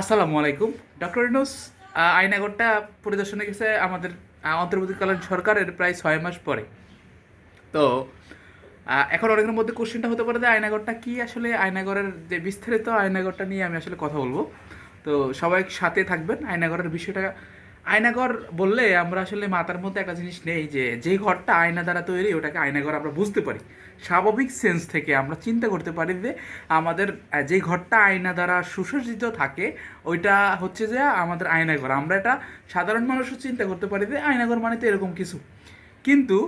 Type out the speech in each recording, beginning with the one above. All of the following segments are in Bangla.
আসসালামু আলাইকুম। ডক্টর ইনুস আইনাগরটা পরিদর্শনে গেছে আমাদের অন্তর্বর্তীকালীন সরকারের প্রায় ছয় মাস পরে। তো এখন অনেকের মধ্যে কোশ্চেনটা হতে পারে যে আয়নাগরটা কী আসলে আয়নাগরের যে বিস্তারিত আয়নাগরটা নিয়ে আমি আসলে কথা বলব। তো সবাই সাথে থাকবেন আয়নাগরের বিষয়টা আয়নাঘর বললে আমরা আসলে মাথার মধ্যে একটা জিনিস নেই যে যে ঘরটা আয়না দ্বারা তৈরি, ওটাকে আয়নাঘর আমরা বুঝতে পারি। স্বাভাবিক সেন্স থেকে আমরা চিন্তা করতে পারি যে, আমাদের যে ঘরটা আয়না দ্বারা সুসজ্জিত থাকে, ওইটা হচ্ছে যে আমাদের আয়নাঘর। আমরা এটা সাধারণ মানুষও চিন্তা করতে পারি যে, আয়নাঘর মানে তো এরকম কিছু। কিন্তু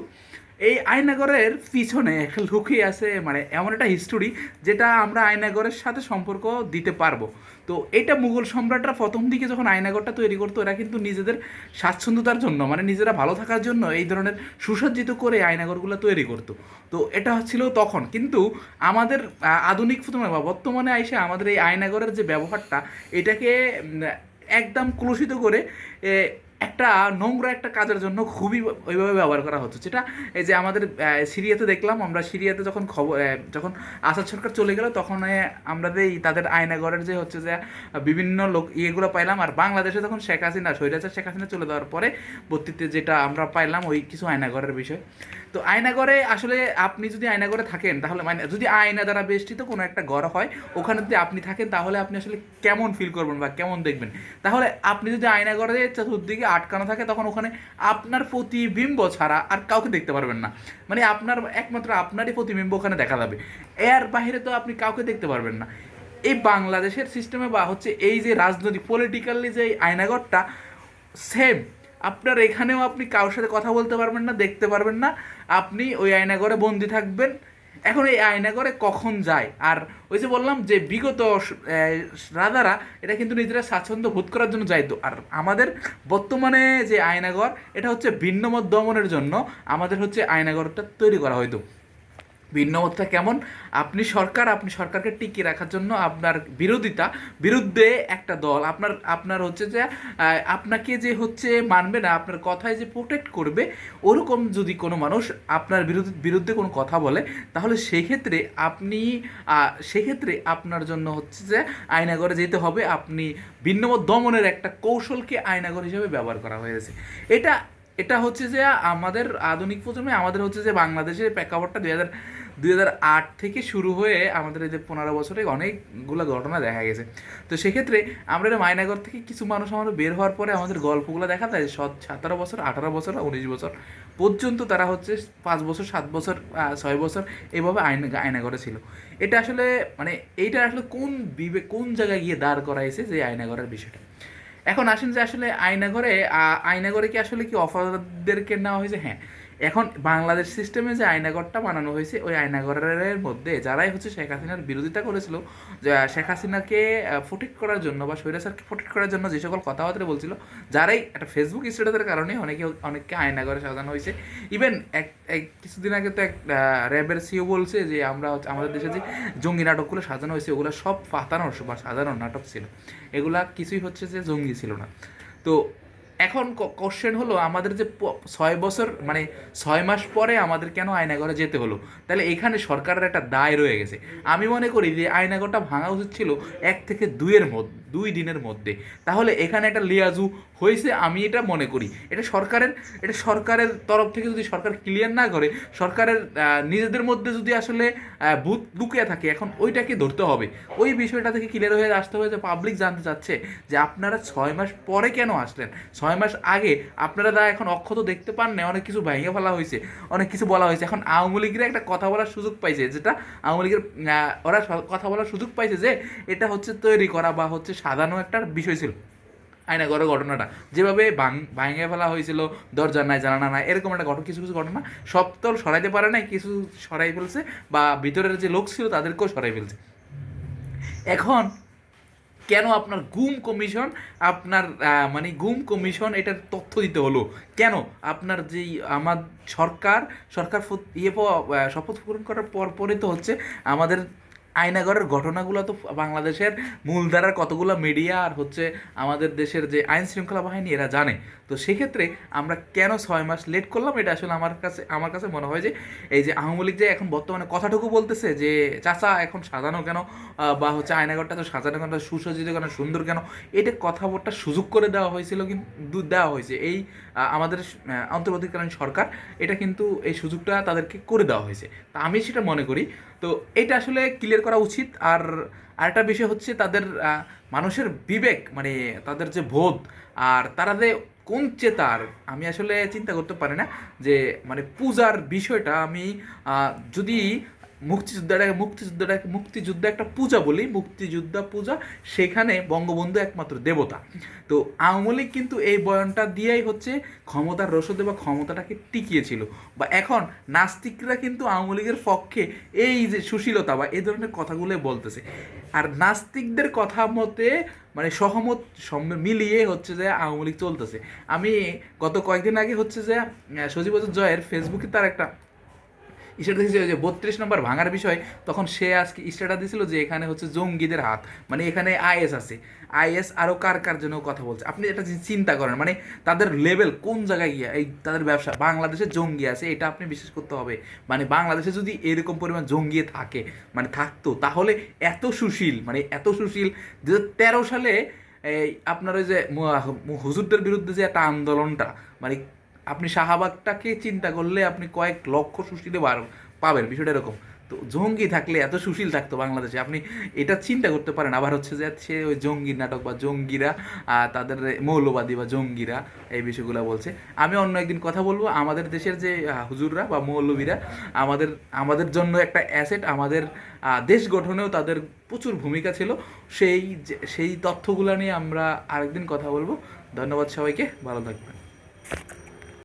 এই আয়নাগরের পিছনে লুকিয়ে আছে মানে এমন একটা হিস্টোরি যেটা আমরা আয়নাগরের সাথে সম্পর্ক দিতে পারব। তো এটা মুঘল সম্রাটরা প্রথম দিকে যখন আয়নাগরটা তৈরি করতো এরা কিন্তু নিজেদের স্বাচ্ছন্দ্যতার জন্য মানে নিজেরা ভালো থাকার জন্য এই ধরনের সুসজ্জিত করে আয়নাগরগুলো তৈরি করতো। তো এটা ছিল তখন। কিন্তু আমাদের আধুনিক বা বর্তমানে আইসে আমাদের এই আয়নাগরের যে ব্যবহারটা, এটাকে একদম কলুষিত করে একটা নোংরা একটা কাজের জন্য খুবই ওইভাবে ব্যবহার করা হতো। যেটা এই যে আমাদের সিরিয়াতে দেখলাম, আমরা সিরিয়াতে যখন খবর যখন আসাদ সরকার চলে গেল, তখন আমরা এই তাদের আয়নাগরের যে হচ্ছে যে, বিভিন্ন লোক ইয়েগুলো পাইলাম, আর বাংলাদেশে যখন শেখ হাসিনা, স্বৈরাচার শেখ হাসিনা চলে যাওয়ার পরে বর্তিতে যেটা আমরা পাইলাম, ওই কিছু আয়নাগরের বিষয়। তো আয়নাগরে আসলে আপনি যদি আয়নাগরে থাকেন, তাহলে মানে যদি আয়না দ্বারা বেষ্টিত কোনো একটা ঘর হয়, ওখানে যদি আপনি থাকেন, তাহলে আপনি আসলে কেমন ফিল করবেন বা কেমন দেখবেন? তাহলে আপনি যদি আয়নাগরে চতুর্দিকে আটকানো থাকে, তখন ওখানে আপনার প্রতিবিম্ব ছাড়া আর কাউকে দেখতে পারবেন না। মানে আপনার একমাত্র আপনারই প্রতিবিম্ব ওখানে দেখা যাবে। এর বাইরে তো আপনি কাউকে দেখতে পারবেন না। এই বাংলাদেশের সিস্টেমে বা হচ্ছে এই যে রাজনৈতিক পলিটিক্যালি যে আয়নাগরটা সেম আপনার এখানেও আপনি কারোর সাথে কথা বলতে পারবেন না, দেখতে পারবেন না। আপনি ওই আয়নাঘরে বন্দি থাকবেন। এখন এই আয়নাঘরে কখন যায়? আর ওই যে বললাম যে বিগত রাজারা, এটা কিন্তু নিজেরা স্বাচ্ছন্দ্য বোধ করার জন্য যাইতো। আর আমাদের বর্তমানে যে আয়নাগর এটা হচ্ছে ভিন্নমত দমনের জন্য আমাদের হচ্ছে আয়নাগরটা তৈরি করা হয়তো ভিন্নমতটা কেমন? আপনি সরকার, আপনি সরকারকে টিকিয়ে রাখার জন্য আপনার বিরোধিতা, বিরুদ্ধে একটা দল। আপনার আপনার হচ্ছে যে আপনাকে যে হচ্ছে মানবে না, আপনার কথায় যে প্রোটেক্ট করবে, ওরকম যদি কোনো মানুষ আপনার বিরুদ্ধে বিরুদ্ধে কোনো কথা বলে, তাহলে সেক্ষেত্রে আপনি সেক্ষেত্রে আপনার জন্য হচ্ছে যে আয়নাগরে যেতে হবে। আপনি ভিন্নমত দমনের একটা কৌশলকে আয়নাগর হিসেবে ব্যবহার করা হয়েছে। এটা এটা হচ্ছে যে আমাদের আধুনিক প্রজন্মে আমাদের হচ্ছে যে বাংলাদেশের প্রেক্ষাপটটা দুই হাজার দুই হাজার আট থেকে শুরু হয়ে আমাদের এই যে পনেরো বছরে অনেকগুলো ঘটনা দেখা গেছে। তো সেক্ষেত্রে আমরা এটা মায়নাগর থেকে কিছু মানুষ আমাদের বের হওয়ার পরে আমাদের গল্পগুলো দেখা যায় সৎ সতেরো বছর, আঠারো বছর উনিশ বছর পর্যন্ত তারা হচ্ছে পাঁচ বছর, সাত বছর ছয় বছর এভাবে আইনা আয়নাগরে ছিল। এটা আসলে মানে এইটা আসলে কোন বিবেক কোন জায়গায় গিয়ে দাঁড় করাইছে যে আয়নাগরের বিষয়টা? এখন আসেন যে আসলে আয়নাঘরে আয়নাঘরে কি আসলে কি অফারদেরকে নেওয়া হয়েছে? হ্যাঁ। এখন বাংলাদেশ সিস্টেমে যে আয়নাঘরটা বানানো হয়েছে, ওই আয়নাঘরের মধ্যে যারাই হচ্ছে শেখ হাসিনার বিরোধিতা করেছিল শেখ হাসিনাকে প্রোটেক্ট করার জন্য বা স্বৈরাচারকে প্রোটেক্ট করার জন্য যে সকল কথাবার্তা বলছিল, যারাই একটা ফেসবুক স্ট্যাটাসের কারণে অনেকে, অনেককে আয়নাঘরে সাজানো হয়েছে। ইভেন এক এক কিছুদিন আগে তো এক র্যাবের সিও বলছে যে, আমরা হচ্ছে, আমাদের দেশে যে জঙ্গি নাটকগুলো সাজানো হয়েছে, ওগুলো সব পাতানোর বা সাজানো নাটক ছিল। এগুলা কিছুই হচ্ছে যে জঙ্গি ছিল না। তো এখন কোশ্চেন হলো, আমাদের যে ছয় বছর মানে ছয় মাস পরে আমাদের কেন আয়নাগরে যেতে হলো? তাহলে এখানে সরকারের একটা দায় রয়ে গেছে। আমি মনে করি যে আয়নাগরটা ভাঙা উচিত ছিল এক থেকে দুইয়ের মধ্যে, দুই দিনের মধ্যে। তাহলে এখানে একটা লিয়াজু হয়েছে আমি এটা মনে করি। এটা সরকারের এটা সরকারের তরফ থেকে যদি সরকার ক্লিয়ার না করে, সরকারের নিজেদের মধ্যে যদি আসলে ভূত লুকিয়ে থাকে, এখন ওইটাকে ধরতে হবে। ওই বিষয়টা থেকে ক্লিয়ার হয়ে আসতে হবে যে পাবলিক জানতে চাচ্ছে যে আপনারা ছয় মাস পরে কেন আসলেন? ছয় মাস আগে আপনারা দা এখন অক্ষত দেখতে পান না অনেক কিছু ভেঙে ফেলা হয়েছে, অনেক কিছু বলা হয়েছে। এখন আওয়ামী লীগের একটা কথা বলার সুযোগ পাইছে, যেটা আওয়ামী লীগের ওরা কথা বলার সুযোগ পাইছে যে এটা হচ্ছে তৈরি করা বা হচ্ছে সাজানো একটা বিষয় ছিল আয়নাগরের ঘটনাটা। যেভাবে ভাঙে ফেলা হয়েছিল, দরজা নাই জানানা নাই, এরকম একটা ঘটনা, কিছু কিছু ঘটনা সব তো সরাইতে পারে নাই, কিছু সরাই ফেলছে বা ভিতরের যে লোক ছিল তাদেরকেও সরাই ফেলছে। এখন কেন আপনার গুম কমিশন, আপনার মানে গুম কমিশন এটার তথ্য দিতে হলো? কেন? আপনার যেই আমার সরকার সরকার ইয়ে শপথ পূরণ করার পর, পরে তো হচ্ছে আমাদের আয়নাগরের ঘটনাগুলো তো বাংলাদেশের মূলধারার কতগুলো মিডিয়া আর হচ্ছে আমাদের দেশের যে আইন শৃঙ্খলা বাহিনী এরা জানে। তো সেক্ষেত্রে আমরা কেন ছয় মাস লেট করলাম? এটা আসলে আমার কাছে আমার কাছে মনে হয় যে এই যে আওয়ামী লীগ যে এখন বর্তমানে কথাটুকু বলতেছে যে, চাচা, এখন সাজানো কেন? বা হচ্ছে আয়নাগরটা তো সাজানো কেন? সুসজ্জিত কেন? সুন্দর কেন? এটা কথা বলার সুযোগ করে দেওয়া হয়েছিল কিন্তু দেওয়া হয়েছে। এই আমাদের অন্তর্বর্তীকালীন সরকার এটা কিন্তু এই সুযোগটা তাদেরকে করে দেওয়া হয়েছে। তা আমি সেটা মনে করি তো এটা আসলে ক্লিয়ার করা উচিত। আর আরেকটা বিষয় হচ্ছে তাদের মানুষের বিবেক মানে তাদের যে বোধ, আর তারা যে কোন চেতার, আমি আসলে চিন্তা করতে পারি না যে মানে পূজার বিষয়টা আমি যদি মুক্তিযোদ্ধাটাকে মুক্তিযুদ্ধটাকে মুক্তিযুদ্ধ একটা পূজা বলি মুক্তিযোদ্ধা পূজা সেখানে বঙ্গবন্ধু একমাত্র দেবতা। তো আওয়ামী লীগ কিন্তু এই বয়ানটা দিয়েই হচ্ছে ক্ষমতার রসদে বা ক্ষমতাটাকে টিকিয়েছিল বা এখন নাস্তিকরা কিন্তু আওয়ামী লীগের পক্ষে এই যে সুশীলতা বা এই ধরনের কথাগুলো বলতেছে। আর নাস্তিকদের কথা মতে মানে সহমত মিলিয়ে হচ্ছে যে আওয়ামী লীগ চলতেছে। আমি গত কয়েকদিন আগে হচ্ছে যে আহ, সজীবত জয়ের ফেসবুকে তার একটা স্ট্যাটাস দিয়েছিল যে বত্রিশ নম্বর ভাঙার বিষয়, তখন সে আজকে স্ট্যাটাস দিয়েছিল যে, এখানে হচ্ছে জঙ্গিদের হাত। মানে এখানে আইএস আছে। আইএস আরও কার কার জন্য কথা বলছে? আপনি এটা চিন্তা করেন মানে তাদের লেভেল কোন জায়গায় গিয়ে, এই তাদের ব্যবসা, বাংলাদেশে জঙ্গি আছে, এটা আপনি বিশ্বাস করতে হবে। মানে বাংলাদেশে যদি এরকম পরিমাণ জঙ্গি থাকে মানে থাকতো, তাহলে এত সুশীল মানে এত সুশীল দু তেরো সালে, এই আপনার ওই যে হুজুরদের বিরুদ্ধে যে একটা আন্দোলনটা মানে আপনি শাহবাগটাকে চিন্তা করলে আপনি কয়েক লক্ষ সুশীলে পাবেন, বিষয়টা এরকম। তো জঙ্গি থাকলে এত সুশীল থাকতো বাংলাদেশে, আপনি এটা চিন্তা করতে পারেন। আবার হচ্ছে যে সে ওই জঙ্গি নাটক বা জঙ্গিরা তাদের মৌলবাদী বা জঙ্গিরা এই বিষয়গুলো বলছে। আমি অন্য একদিন কথা বলব, আমাদের দেশের যে হুজুররা বা মৌলবীরা, আমাদের আমাদের জন্য একটা অ্যাসেট আমাদের দেশ গঠনেও তাদের প্রচুর ভূমিকা ছিল। সেই সেই তথ্যগুলো নিয়ে আমরা আরেকদিন কথা বলব। ধন্যবাদ সবাইকে, ভালো থাকবেন।